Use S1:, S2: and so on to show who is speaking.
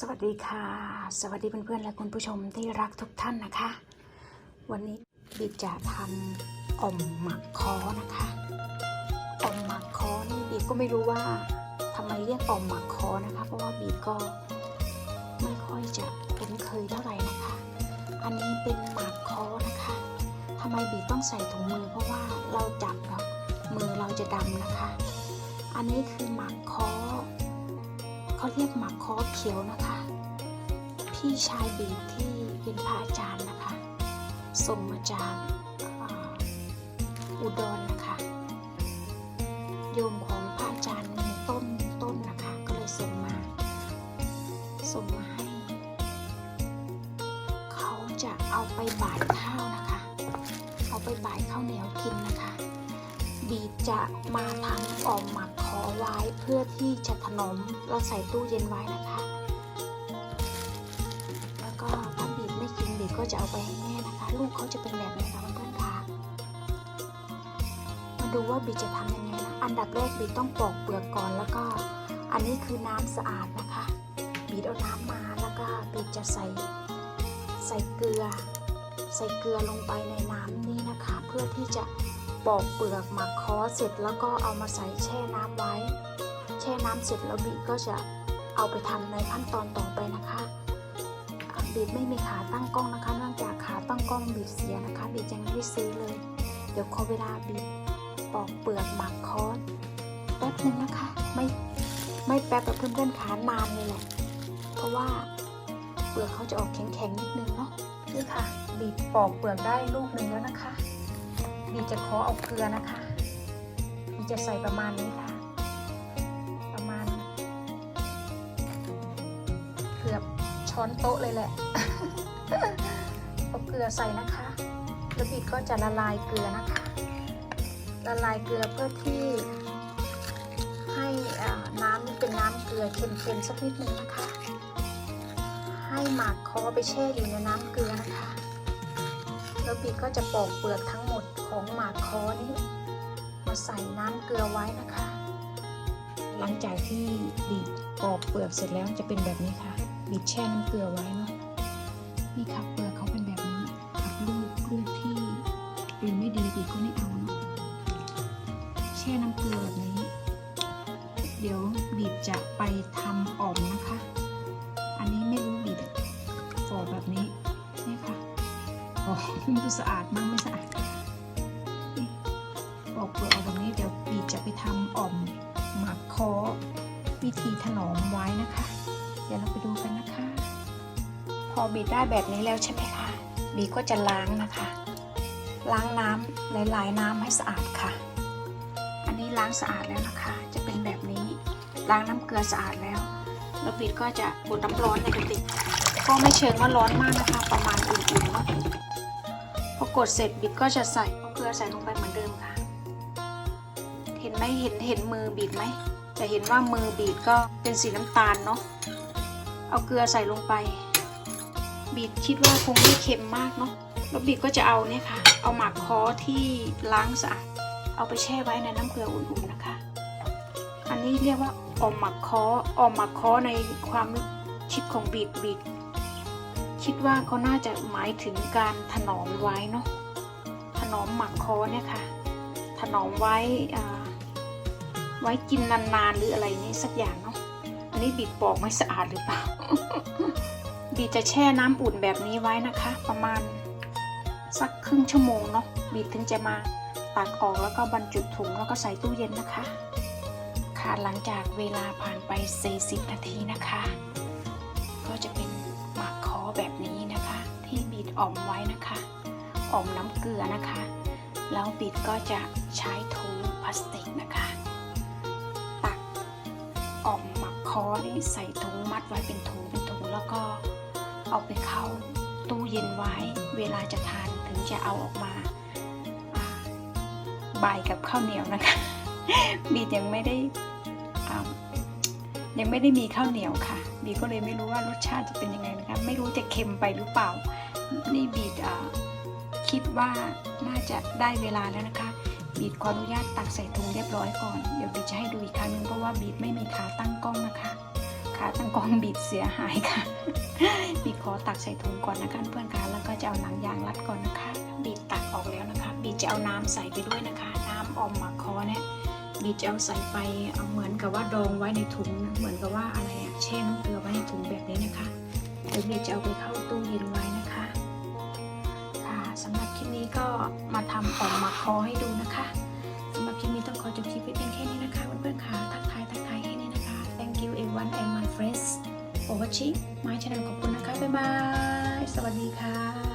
S1: สวัสดีค่ะ สวัสดีเพื่อนๆและคุณผู้ชมที่รักทุกท่านนะคะ วันนี้บีจะทำอ่อมหมักคอนะคะอ่อมหมักคอนี่บีก็ไม่รู้ว่าทำไมเรียกอ่อมหมักคอนะคะ เพราะว่าบีก็ไม่ค่อยจะคุ้นเคยเท่าไหร่นะคะ อันนี้เป็นหมักคอนะคะทำไมบีต้องใส่ถุงมือเพราะว่าเราจับแล้วมือเราจะดำนะคะ อันนี้คือหมักคอ เขาเรียกหมักคอเขียวนะคะ พี่ชายบีที่เป็นพระอาจารย์นะคะ ส่งมาจากอุดรนะคะ โยมของพระอาจารย์มีต้นต้นนะคะ ก็เลยส่งมา ส่งมาให้ เขาจะเอาไปบ่ายข้าวนะคะ เอาไปบ่ายข้าวเหนียวกินนะคะ บีจะมาทำออมหมัก ขอไว้เพื่อที่จะถนอมเราใส่ตู้เย็นไว้นะคะ แล้วก็ถ้าบีไม่กินบีก็จะเอาไปให้แม่นะคะ ลูกเขาจะเป็นแบบนี้ค่ะเพื่อนๆค่ะมาดูว่าบีจะทำยังไงนะอันดับแรกบีต้องปอกเปลือกก่อนแล้วก็ อันนี้คือน้ำสะอาดนะคะ บีเอาน้ำมาแล้วก็บีจะใส่ใส่เกลือ ใส่เกลือลงไปในน้ำนี้นะคะ เพื่อที่จะ ปอกเปลือกหมักคอเสร็จแล้วก็เอามาใส่แช่น้ำไว้ แช่น้ำเสร็จแล้วบีก็จะเอาไปทำในขั้นตอนต่อไปนะคะบีไม่มีขาตั้งกล้องนะคะ เนื่องจากขาตั้งกล้องบีเสียนะคะบียังไม่ได้ซื้อเลย เดี๋ยวขอเวลาบีปอกเปลือกหมักคอแป๊บนึงนะคะ ไม่ไม่แป๊บแบบเพื่อนๆขานานเลยแหละ เพราะว่าเปลือกเขาจะออกแข็งๆนิดนึงเนาะนี่ค่ะบีปอกเปลือกได้ลูกหนึ่งแล้วนะคะ บีจะขอเอาเกลือนะคะบีจะใส่ประมาณนี้ค่ะ ประมาณ เกือบช้อนโต๊ะเลยแหละเอาเกลือใส่นะคะแล้วบีก็จะละลายเกลือนะคะ ละลายเกลือเพื่อที่ให้น้ำนี่เป็นน้ำเกลือเค็มๆสักนิดนึงนะคะ ให้หมากคอไปแช่อยู่ในน้ำเกลือนะคะ แล้วบีก็จะปอกเปลือกทั้งหมด ของหมากคอนี้ มาใส่น้ำเกลือไว้นะคะ หลังจากที่บีบปอกเปลือกเสร็จแล้วจะเป็นแบบนี้ค่ะ บีบแช่น้ำเกลือไว้เนาะนี่ค่ะเปลือกเขาเป็นแบบนี้กับลูกลูกที่บีไม่ดีบีก็ไม่เอาเนาะแช่น้ำเกลือแบบนี้ เดี๋ยวบีบจะไปทำอ่อมนะคะ อันนี้ไม่รู้บีบฟอกแบบนี้นี่ค่ะโอ้มันดูสะอาดมากไม่สะอาด เปลือกออกแบบนี้เดี๋ยวบีจะไปทำอ่อมหมักคอวิธีถนอมไว้นะคะ เดี๋ยวเราไปดูกันนะคะ พอบีได้แบบนี้แล้วใช่ไหมคะบีก็จะล้างนะคะ ล้างน้ำหลายๆน้ำให้สะอาดค่ะ อันนี้ล้างสะอาดแล้วนะคะ จะเป็นแบบนี้ ล้างน้ำเกลือสะอาดแล้วแล้วบีก็จะบดน้ำร้อนในกระติกก็ไม่เชิงว่าร้อนมากนะคะ ประมาณอุ่นๆเนาะพอกดเสร็จบิดก็จะใส่เกลือใส่ลงไปเหมือนเดิมค่ะ ไหมเห็นเห็นมือบีดไหมจะเห็นว่ามือบีดก็เป็นสีน้ำตาลเนาะเอาเกลือใส่ลงไป บีดคิดว่าคงไม่เค็มมากเนาะแล้วบีดก็จะเอาเนี่ยค่ะ เอาหมากคอที่ล้างสะอาดเอาไปแช่ไว้ในน้ำเกลืออุ่นๆนะคะ อันนี้เรียกว่าออมหมักคอออมหมักคอในความคิดของบีดบีดคิดว่าเขาน่าจะหมายถึงการถนอมไว้เนาะถนอมหมักคอเนี่ยค่ะ ถนอมไว้อ่า ไว้กินนานๆหรืออะไรนี้สักอย่างเนาะอันนี้บีบปอกไม่สะอาดหรือเปล่าบีบจะแช่น้ำอุ่นแบบนี้ไว้นะคะ ประมาณสักครึ่งชั่วโมงเนาะบีบถึงจะมาตักออกแล้วก็บรรจุถุงแล้วก็ใส่ตู้เย็นนะคะ ค่ะหลังจากเวลาผ่านไป 40 นาทีนะคะ ก็จะเป็นหมักคอแบบนี้นะคะ ที่บีดอ่อมไว้นะคะอ่อมน้ำเกลือนะคะ แล้วบีดก็จะใช้ถุงพลาสติกนะคะ ออมหมักคอนี่ใส่ถุงมัดไว้เป็นถุงเป็นถุงแล้วก็เอาไปเข้าตู้เย็นไว้ เวลาจะทานถึงจะเอาออกมาบ่ายกับข้าวเหนียวนะคะบีดยังไม่ได้ยังไม่ได้มีข้าวเหนียวค่ะ บีก็เลยไม่รู้ว่ารสชาติจะเป็นยังไงนะคะ ไม่รู้จะเค็มไปหรือเปล่า นี่บีดคิดว่าน่าจะได้เวลาแล้วนะคะ บีดขออนุญาตตักใส่ถุงเรียบร้อยก่อน เดี๋ยวบีจะให้ดูอีกครั้งนึงเพราะว่าบีดไม่มีขาตั้งกล้องนะคะ ขาตั้งกล้องบิดเสียหายค่ะ บีขอตักใส่ถุงก่อนนะคะเพื่อนคะแล้วก็จะเอาหนังยางรัดก่อนนะคะ บีตักออกแล้วนะคะ บีจะเอาน้ำใส่ไปด้วยนะคะ น้ำออมหมักคอเนี่ยบีจะเอาใส่ไปเอาเหมือนกับว่าดองไว้ในถุงเหมือนกับว่าอะไรอะแช่น้ำเกลือไว้ในถุงแบบนี้นะคะเดี๋ยวบีจะเอาไปเข้าตู้เย็นไว้ สำหรับคลิปนี้ก็มาทำออมหมักคอให้ดูนะคะสำหรับคลิปนี้ต้องขอจบคลิปไว้เพียงแค่นี้นะคะเพื่อนๆค่ะทักทายทักทายแค่นี้นะคะ thank you everyone and my friends for watching my channel ขอบคุณนะคะบ๊ายบายสวัสดีค่ะ